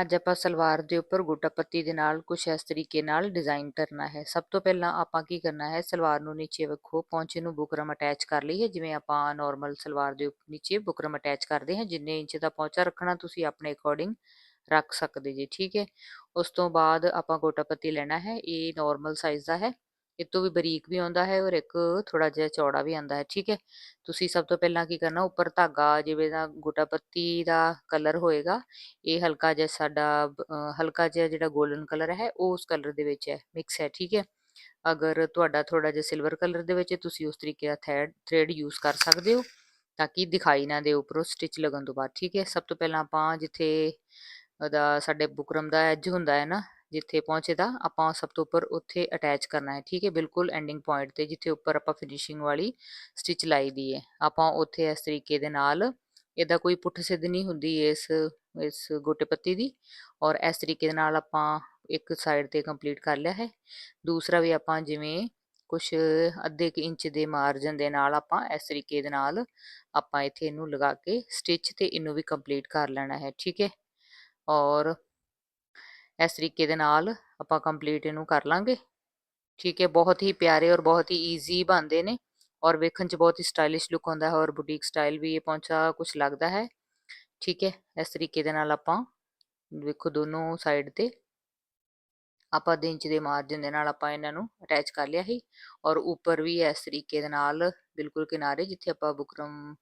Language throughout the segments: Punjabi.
ਅੱਜ ਆਪਾਂ ਸਲਵਾਰ ਦੇ ਉੱਪਰ ਗੋਟਾ ਪੱਤੀ ਦੇ ਨਾਲ ਕੁਝ ਇਸ ਤਰੀਕੇ ਨਾਲ ਡਿਜ਼ਾਈਨ ਕਰਨਾ ਹੈ। ਸਭ ਤੋਂ ਪਹਿਲਾਂ ਆਪਾਂ ਕੀ ਕਰਨਾ ਹੈ, ਸਲਵਾਰ ਨੂੰ ਨੀਚੇ ਵੇਖੋ ਪੌਂਚੇ ਨੂੰ ਬੁਕਰਮ ਅਟੈਚ ਕਰ ਲਈ ਹੈ। ਜਿਵੇਂ ਆਪਾਂ ਨਾਰਮਲ ਸਲਵਾਰ ਦੇ ਉੱਪਰ ਨੀਚੇ ਬੁਕਰਮ ਅਟੈਚ ਕਰਦੇ ਹਾਂ, ਜਿੰਨੇ ਇੰਚ ਦਾ ਪੌਂਚਾ ਰੱਖਣਾ ਤੁਸੀਂ ਆਪਣੇ ਅਕੋਰਡਿੰਗ ਰੱਖ ਸਕਦੇ ਜੀ, ਠੀਕ ਹੈ। ਉਸ ਤੋਂ ਬਾਅਦ ਆਪਾਂ ਗੋਟਾ ਪੱਤੀ ਲੈਣਾ ਹੈ, ਇਹ ਨਾਰਮਲ ਸਾਈਜ਼ ਦਾ ਹੈ। ਇਹ ਤੋਂ ਵੀ ਬਰੀਕ ਵੀ ਆਉਂਦਾ ਹੈ ਔਰ ਇੱਕ ਥੋੜਾ ਜਿਹਾ ਚੌੜਾ ਵੀ ਆਉਂਦਾ ਹੈ, ਠੀਕ ਹੈ? ਤੁਸੀਂ ਸਭ ਤੋਂ ਪਹਿਲਾਂ ਕੀ ਕਰਨਾ, ਉੱਪਰ ਧਾਗਾ ਜਿਵੇਂ ਦਾ ਗੋਟਾ ਪੱਤੀ ਦਾ ਕਲਰ ਹੋਏਗਾ, ਇਹ ਹਲਕਾ ਜਿਹਾ ਸਾਡਾ ਹਲਕਾ ਜਿਹਾ ਜਿਹੜਾ 골ਡਨ ਕਲਰ ਹੈ, ਉਹ ਉਸ ਕਲਰ ਦੇ ਵਿੱਚ ਹੈ, ਮਿਕਸ ਹੈ, ਠੀਕ ਹੈ? ਅਗਰ ਤੁਹਾਡਾ ਥੋੜਾ ਜਿਹਾ ਸਿਲਵਰ ਕਲਰ ਦੇ ਵਿੱਚ ਤੁਸੀਂ ਉਸ ਤਰੀਕੇ ਦਾ ਥੈਡ ਥ੍ਰੈਡ ਯੂਜ਼ ਕਰ ਸਕਦੇ ਹੋ, ਤਾਂ ਕਿ ਦਿਖਾਈ ਨਾ ਦੇ ਉੱਪਰੋਂ ਸਟਿਚ ਲੱਗਣ ਤੋਂ ਬਾਅਦ, ਠੀਕ ਹੈ? ਸਭ ਤੋਂ ਪਹਿਲਾਂ ਆਪਾਂ ਜਿੱਥੇ ਉਹਦਾ ਸਾਡੇ ਬੁਕਰਮ ਦਾ ਐਜ ਹੁੰਦਾ ਹੈ ਨਾ ਜਿੱਥੇ ਪਹੁੰਚੇਦਾ, ਆਪਾਂ ਸਭ ਤੋਂ ਉੱਪਰ ਉੱਥੇ ਅਟੈਚ ਕਰਨਾ ਹੈ, ਠੀਕ ਹੈ? ਬਿਲਕੁਲ ਐਂਡਿੰਗ ਪੁਆਇੰਟ ਤੇ, ਜਿੱਥੇ ਉੱਪਰ ਆਪਾਂ ਫਿਨਿਸ਼ਿੰਗ ਵਾਲੀ ਸਟਿਚ ਲਾਈ ਦੀ ਹੈ। ਆਪਾਂ ਉੱਥੇ ਇਸ ਤਰੀਕੇ ਦੇ ਨਾਲ ਇਹਦਾ ਕੋਈ ਪੁੱਠ ਸਿੱਧ ਨਹੀਂ ਹੁੰਦੀ ਇਸ ਇਸ ਗੋਟੇ ਪੱਤੀ ਦੀ ਔਰ ਇਸ ਤਰੀਕੇ ਦੇ ਨਾਲ ਆਪਾਂ ਇੱਕ ਸਾਈਡ ਤੇ ਕੰਪਲੀਟ ਕਰ ਲਿਆ ਹੈ। ਦੂਸਰਾ ਵੀ ਆਪਾਂ ਜਿਵੇਂ ਕੁਛ ਅੱਧੇ ਕੁ ਇੰਚ ਦੇ ਮਾਰਜਨ ਦੇ ਨਾਲ ਆਪਾਂ ਇਸ ਤਰੀਕੇ ਦੇ ਨਾਲ ਆਪਾਂ ਇੱਥੇ ਇਹਨੂੰ ਲਗਾ ਕੇ ਸਟਿਚ ਤੇ ਇਹਨੂੰ ਵੀ ਕੰਪਲੀਟ ਕਰ ਲੈਣਾ ਹੈ, ਠੀਕ ਹੈ? ਔਰ ਇਸ ਤਰੀਕੇ ਦੇ ਨਾਲ ਆਪਾਂ ਕੰਪਲੀਟ ਇਹਨੂੰ ਕਰ ਲਾਂਗੇ। ਠੀਕ ਹੈ ਬਹੁਤ ਹੀ ਪਿਆਰੇ ਔਰ ਬਹੁਤ ਹੀ ਈਜ਼ੀ ਬਣਦੇ ਨੇ ਔਰ ਵੇਖਣ 'ਚ ਬਹੁਤ ਹੀ ਸਟਾਈਲਿਸ਼ ਲੁੱਕ ਆਉਂਦਾ ਹੈ ਔਰ ਬੁਟੀਕ ਸਟਾਈਲ ਵੀ ਇਹ ਪਹੁੰਚਾ ਕੁਝ ਲੱਗਦਾ ਹੈ। ਠੀਕ ਹੈ ਇਸ ਤਰੀਕੇ ਦੇ ਨਾਲ ਆਪਾਂ ਵੇਖੋ ਦੋਨੋਂ ਸਾਈਡ ਤੇ ਆਪਾਂ ਅੱਧੇ ਇੰਚ ਦੇ ਮਾਰਜਨ ਦੇ ਨਾਲ ਆਪਾਂ ਇਹਨਾਂ ਨੂੰ ਅਟੈਚ ਕਰ ਲਿਆ ਸੀ ਔਰ ਉੱਪਰ ਵੀ ਇਸ ਤਰੀਕੇ ਦੇ ਨਾਲ ਬਿਲਕੁਲ ਕਿਨਾਰੇ ਜਿੱਥੇ ਆਪਾਂ ਬੁਕਰਮ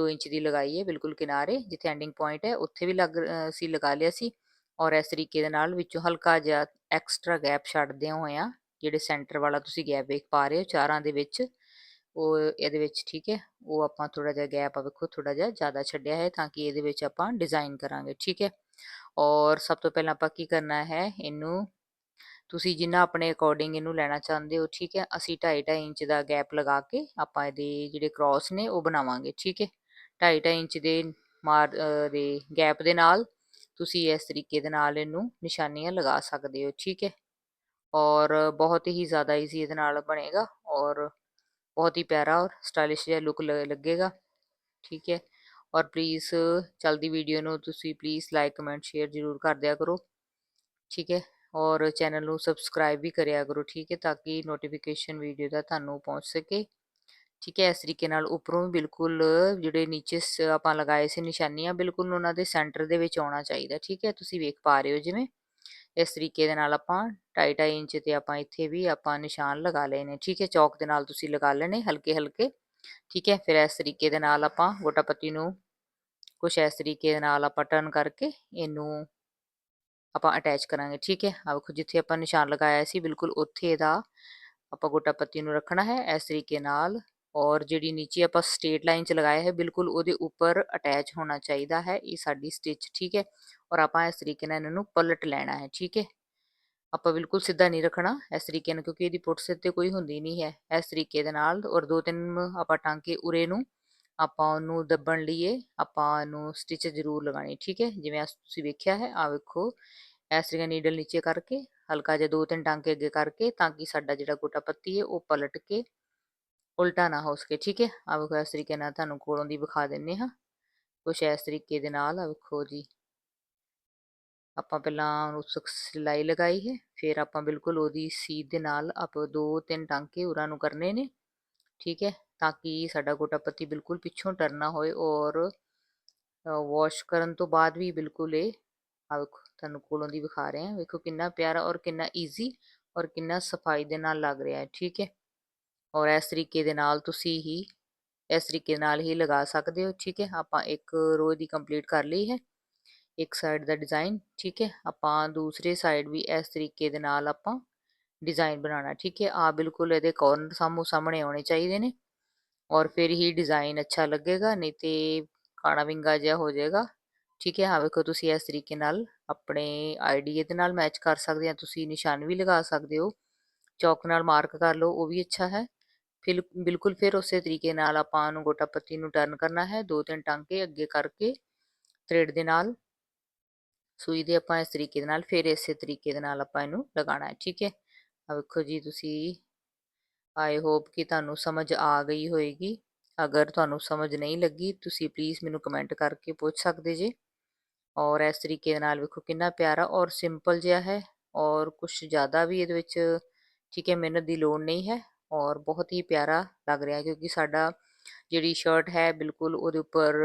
2 ਇੰਚ ਦੀ ਲਗਾਈ ਹੈ ਬਿਲਕੁਲ ਕਿਨਾਰੇ ਜਿੱਥੇ ਐਂਡਿੰਗ ਪੁਆਇੰਟ ਹੈ ਉੱਥੇ ਵੀ ਲੱਗ ਅ, ਅਸੀਂ ਲਗਾ ਲਿਆ ਸੀ। ਔਰ ਇਸ ਤਰੀਕੇ ਦੇ ਨਾਲ ਵਿੱਚੋਂ ਹਲਕਾ ਜਿਹਾ ਐਕਸਟਰਾ ਗੈਪ ਛੱਡਦੇ ਹੋਇਆ ਜਿਹੜੇ ਸੈਂਟਰ ਵਾਲਾ ਤੁਸੀਂ ਗੈਪ ਵੇਖ ਪਾ ਰਹੇ ਹੋ ਚਾਰਾਂ ਦੇ ਵਿੱਚ, ਉਹ ਇਹਦੇ ਵਿੱਚ ਠੀਕ ਹੈ, ਉਹ ਆਪਾਂ ਥੋੜਾ ਜਿਹਾ ਗੈਪ ਆ ਵੇਖੋ ਥੋੜਾ ਜਿਹਾ ਜ਼ਿਆਦਾ ਛੱਡਿਆ ਹੈ ਤਾਂ ਕਿ ਇਹਦੇ ਵਿੱਚ ਆਪਾਂ ਡਿਜ਼ਾਈਨ ਕਰਾਂਗੇ, ਠੀਕ ਹੈ। ਔਰ ਸਭ ਤੋਂ ਪਹਿਲਾਂ ਆਪਾਂ ਕੀ ਕਰਨਾ ਹੈ, ਇਹਨੂੰ ਤੁਸੀਂ ਜਿੰਨਾ ਆਪਣੇ ਅਕੋਰਡਿੰਗ ਇਹਨੂੰ ਲੈਣਾ ਚਾਹੁੰਦੇ ਹੋ, ਠੀਕ ਹੈ, ਅਸੀਂ 2.5 2.5 ਇੰਚ ਦਾ ਗੈਪ ਲਗਾ ਕੇ ਆਪਾਂ ਇਹਦੇ ਜਿਹੜੇ ਕ੍ਰਾਸ ਨੇ ਉਹ ਬਣਾਵਾਂਗੇ, ਠੀਕ ਹੈ। 2.5 2.5 ਇੰਚ ਦੇ ਮਾਰ ਦੇ ਗੈਪ ਦੇ ਨਾਲ ਤੁਸੀਂ ਇਸ ਤਰੀਕੇ ਦੇ ਨਾਲ ਇਹਨੂੰ ਨਿਸ਼ਾਨੀਆਂ ਲਗਾ ਸਕਦੇ ਹੋ, ਠੀਕ ਹੈ? ਔਰ ਬਹੁਤ ਹੀ ਜ਼ਿਆਦਾ ਈਜ਼ੀ ਇਹਦੇ ਨਾਲ ਬਣੇਗਾ ਔਰ ਬਹੁਤ ਹੀ ਪਿਆਰਾ ਔਰ ਸਟਾਈਲਿਸ਼ ਜਿਹਾ ਲੁੱਕ ਲੱਗੇਗਾ, ਠੀਕ ਹੈ? ਔਰ ਪਲੀਜ਼ ਚਲਦੀ ਵੀਡੀਓ ਨੂੰ ਤੁਸੀਂ ਪਲੀਜ਼ ਲਾਈਕ ਕਮੈਂਟ ਸ਼ੇਅਰ ਜ਼ਰੂਰ ਕਰ ਦਿਆ ਕਰੋ, ਠੀਕ ਹੈ? ਔਰ ਚੈਨਲ ਨੂੰ ਸਬਸਕ੍ਰਾਈਬ ਵੀ ਕਰਿਆ ਕਰੋ, ਠੀਕ ਹੈ? ਤਾਂ ਕਿ ਨੋਟੀਫਿਕੇਸ਼ਨ ਵੀਡੀਓ ਦਾ ਤੁਹਾਨੂੰ ਪਹੁੰਚ ਸਕੇ। ਠੀਕ ਹੈ, ਇਸ ਤਰੀਕੇ ਨਾਲ ਉੱਪਰੋਂ ਵੀ ਬਿਲਕੁਲ ਜਿਹੜੇ ਨੀਚੇ ਸ- ਆਪਾਂ ਲਗਾਏ ਸੀ ਨਿਸ਼ਾਨੀਆਂ, ਬਿਲਕੁਲ ਉਹਨਾਂ ਦੇ ਸੈਂਟਰ ਦੇ ਵਿੱਚ ਆਉਣਾ ਚਾਹੀਦਾ, ਠੀਕ ਹੈ, ਤੁਸੀਂ ਵੇਖ ਪਾ ਰਹੇ ਹੋ ਜਿਵੇਂ, ਇਸ ਤਰੀਕੇ ਦੇ ਨਾਲ ਆਪਾਂ 2.5 2.5 ਇੰਚ ਤੇ ਆਪਾਂ ਇੱਥੇ ਵੀ ਆਪਾਂ ਨਿਸ਼ਾਨ ਲਗਾ ਲਏ ਨੇ, ਠੀਕ ਹੈ, ਚੌਕ ਦੇ ਨਾਲ ਤੁਸੀਂ ਲਗਾ ਲੈਣੇ ਹਲਕੇ ਹਲਕੇ, ਠੀਕ ਹੈ, ਫਿਰ ਇਸ ਤਰੀਕੇ ਦੇ ਨਾਲ ਆਪਾਂ ਗੋਟਾ ਪੱਤੀ ਨੂੰ ਕੁਛ ਇਸ ਤਰੀਕੇ ਦੇ ਨਾਲ ਆਪਾਂ ਟਰਨ ਕਰਕੇ ਇਹਨੂੰ ਆਪਾਂ ਅਟੈਚ ਕਰਾਂਗੇ, ਠੀਕ ਹੈ ਆ ਵੇਖੋ ਜਿੱਥੇ ਆਪਾਂ ਨਿਸ਼ਾਨ ਲਗਾਇਆ ਸੀ ਬਿਲਕੁਲ ਉੱਥੇ ਇਹਦਾ ਆਪਾਂ ਗੋਟਾ ਪੱਤੀ ਨੂੰ ਰੱਖਣਾ ਹੈ, ਇਸ ਤਰੀਕੇ ਨਾਲ ਔਰ ਜਿਹੜੀ ਨੀਚੇ ਆਪਾਂ ਸਟੇਟ ਲਾਈਨ ਚ ਲਗਾਇਆ ਹੈ, ਬਿਲਕੁਲ ਉਹਦੇ ਉੱਪਰ ਅਟੈਚ ਹੋਣਾ ਚਾਹੀਦਾ ਹੈ, ਇਹ ਸਾਡੀ ਸਟਿਚ, ਠੀਕ ਹੈ? ਔਰ ਆਪਾਂ ਇਸ ਤਰੀਕੇ ਨਾਲ ਇਹਨਾਂ ਨੂੰ ਪਲਟ ਲੈਣਾ ਹੈ, ਠੀਕ ਹੈ? ਆਪਾਂ ਬਿਲਕੁਲ ਸਿੱਧਾ ਨਹੀਂ ਰੱਖਣਾ ਇਸ ਤਰੀਕੇ ਨਾਲ ਕਿਉਂਕਿ ਇਹਦੀ ਪੁੱਠ ਸਿੱਧ ਤੇ ਕੋਈ ਹੁੰਦੀ ਨਹੀਂ ਹੈ ਇਸ ਤਰੀਕੇ ਦੇ ਨਾਲ ਔਰ ਦੋ ਤਿੰਨ ਆਪਾਂ ਟਾਂਕੇ ਉਰੇ ਨੂੰ ਆਪਾਂ ਉਹਨੂੰ ਦੱਬਣ ਲਈਏ, ਆਪਾਂ ਇਹਨੂੰ ਸਟਿਚ ਜ਼ਰੂਰ ਲਗਾਣੀ ਠੀਕ ਹੈ? ਜਿਵੇਂ ਆਹ ਤੁਸੀਂ ਵੇਖਿਆ ਹੈ ਆ ਵੇਖੋ, ਇਸ ਤਰੀਕੇ ਨੀਡਲ ਨੀਚੇ ਕਰਕੇ, ਹਲਕਾ ਜਿਹਾ ਦੋ ਤਿੰਨ ਟਾਂਕੇ ਅੱਗੇ ਕਰਕੇ ਤਾਂ ਕਿ ਸਾਡਾ ਜਿਹੜਾ ਗੋਟਾ ਪੱਤੀ ਹੈ ਉਹ ਪਲਟ ਕੇ ਉਲਟਾ ਨਾ ਹੋ ਸਕੇ, ਠੀਕ ਹੈ? ਆ ਵੇਖੋ, ਇਸ ਤਰੀਕੇ ਨਾਲ ਤੁਹਾਨੂੰ ਕੋਲੋਂ ਦੀ ਵਿਖਾ ਦਿੰਨੇ ਹਾਂ। ਕੁਛ ਇਸ ਤਰੀਕੇ ਦੇ ਨਾਲ ਆ ਵੇਖੋ ਜੀ। ਆਪਾਂ ਪਹਿਲਾਂ ਉਸ ਸਿਲਾਈ ਲਗਾਈ ਹੈ, ਫਿਰ ਆਪਾਂ ਬਿਲਕੁਲ ਉਹਦੀ ਸੀਧ ਦੇ ਨਾਲ ਆਪ ਦੋ ਤਿੰਨ ਟਾਂਕੇ ਉਰਾਂ ਨੂੰ ਕਰਨੇ ਨੇ, ਠੀਕ ਹੈ? ਤਾਂ ਕਿ ਸਾਡਾ ਗੋਟਾ ਪੱਤੀ ਬਿਲਕੁਲ ਪਿੱਛੋਂ ਟਰਨਾ ਹੋਏ ਔਰ ਵਾਸ਼ ਕਰਨ ਤੋਂ ਬਾਅਦ ਵੀ ਬਿਲਕੁਲ ਇਹ ਆ ਵੇਖੋ, ਤੁਹਾਨੂੰ ਕੋਲੋਂ ਦੀ ਵਿਖਾ ਰਹੇ ਹਾਂ। ਵੇਖੋ ਕਿੰਨਾ ਪਿਆਰਾ ਔਰ ਕਿੰਨਾ ਈਜ਼ੀ ਔਰ ਕਿੰਨਾ ਸਫ਼ਾਈ ਦੇ ਨਾਲ ਲੱਗ ਰਿਹਾ ਹੈ, ਠੀਕ ਹੈ? ਔਰ ਇਸ ਤਰੀਕੇ ਦੇ ਨਾਲ ਤੁਸੀਂ ਹੀ, ਇਸ ਤਰੀਕੇ ਨਾਲ ਹੀ ਲਗਾ ਸਕਦੇ ਹੋ, ਠੀਕ ਹੈ? ਆਪਾਂ ਇੱਕ ਰੋ ਦੀ ਕੰਪਲੀਟ ਕਰ ਲਈ ਹੈ, ਇੱਕ ਸਾਈਡ ਦਾ ਡਿਜ਼ਾਈਨ ਠੀਕ ਹੈ? ਆਪਾਂ ਦੂਸਰੇ ਸਾਈਡ ਵੀ ਇਸ ਤਰੀਕੇ ਦੇ ਨਾਲ ਆਪਾਂ ਡਿਜ਼ਾਈਨ ਬਣਾਉਣਾ, ਠੀਕ ਹੈ? ਆ ਬਿਲਕੁਲ ਇਹਦੇ ਕੋਰਨਰ ਸਾਹਮਣੇ ਸਾਹਮਣੇ ਆਉਣੇ ਚਾਹੀਦੇ ਨੇ ਔਰ ਫਿਰ ਹੀ ਡਿਜ਼ਾਈਨ ਅੱਛਾ ਲੱਗੇਗਾ, ਨਹੀਂ ਤੇ ਕਾਣਾ ਵਿੰਗਾ ਜਿਹਾ ਹੋ ਜਾਏਗਾ, ਠੀਕ ਹੈ? ਹਾਂ ਵੇਖੋ ਤੁਸੀਂ ਇਸ ਤਰੀਕੇ ਨਾਲ ਆਪਣੇ ਆਈਡੀਏ ਦੇ ਨਾਲ ਮੈਚ ਕਰ ਸਕਦੇ ਆ, ਤੁਸੀਂ ਨਿਸ਼ਾਨ ਵੀ ਲਗਾ ਸਕਦੇ ਹੋ, ਚੌਕ ਨਾਲ ਮਾਰਕ ਕਰ ਲਓ, ਉਹ ਵੀ ਅੱਛਾ ਹੈ ਫਿਰ ਬਿਲਕੁਲ ਫਿਰ ਉਸੇ ਤਰੀਕੇ ਨਾਲ ਆਪਾਂ ਨੂੰ ਗੋਟਾ ਪੱਤੀ ਨੂੰ ਟਰਨ ਕਰਨਾ ਹੈ, ਦੋ ਤਿੰਨ ਟਾਂਕੇ ਅੱਗੇ ਕਰਕੇ ਥ੍ਰੈਡ ਦੇ ਨਾਲ ਸੂਈ ਦੇ ਆਪਾਂ ਇਸ ਤਰੀਕੇ ਦੇ ਨਾਲ, ਫਿਰ ਇਸੇ ਤਰੀਕੇ ਦੇ ਨਾਲ ਆਪਾਂ ਇਹਨੂੰ ਲਗਾਉਣਾ ਹੈ, ਠੀਕ ਹੈ? ਆ ਵੇਖੋ ਜੀ, ਤੁਸੀਂ ਆਈ ਹੋਪ ਕਿ ਤੁਹਾਨੂੰ ਸਮਝ ਆ ਗਈ ਹੋਏਗੀ। ਅਗਰ ਤੁਹਾਨੂੰ ਸਮਝ ਨਹੀਂ ਲੱਗੀ, ਤੁਸੀਂ ਪਲੀਜ਼ ਮੈਨੂੰ ਕਮੈਂਟ ਕਰਕੇ ਪੁੱਛ ਸਕਦੇ ਜੇ। ਔਰ ਇਸ ਤਰੀਕੇ ਦੇ ਨਾਲ ਵੇਖੋ ਕਿੰਨਾ ਪਿਆਰਾ ਔਰ ਸਿੰਪਲ ਜਿਹਾ ਹੈ। ਔਰ ਕੁਝ ਜ਼ਿਆਦਾ ਵੀ ਇਹਦੇ ਵਿੱਚ, ਠੀਕ ਹੈ, ਮਿਹਨਤ ਦੀ ਲੋੜ ਨਹੀਂ ਹੈ। ਔਰ ਬਹੁਤ ਹੀ ਪਿਆਰਾ ਲੱਗ ਰਿਹਾ ਕਿਉਂਕਿ ਸਾਡਾ ਜਿਹੜੀ ਸ਼ਰਟ ਹੈ ਬਿਲਕੁਲ ਉਹਦੇ ਉੱਪਰ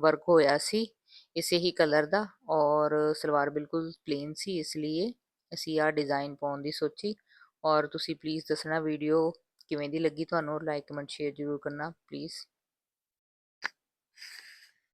ਵਰਕ ਹੋਇਆ ਸੀ, ਇਸੇ ਹੀ ਕਲਰ ਦਾ ਔਰ ਸਲਵਾਰ ਬਿਲਕੁਲ ਪਲੇਨ ਸੀ, ਇਸ ਲਈ ਅਸੀਂ ਆ ਡਿਜ਼ਾਈਨ ਪਾਉਣ ਦੀ ਸੋਚੀ ਔਰ ਤੁਸੀਂ ਪਲੀਜ਼ ਦੱਸਣਾ ਵੀਡੀਓ ਕਿਵੇਂ ਦੀ ਲੱਗੀ, ਤੁਹਾਨੂੰ ਲਾਈਕ ਕਮੈਂਟ ਸ਼ੇਅਰ ਜ਼ਰੂਰ ਕਰਨਾ ਪਲੀਜ਼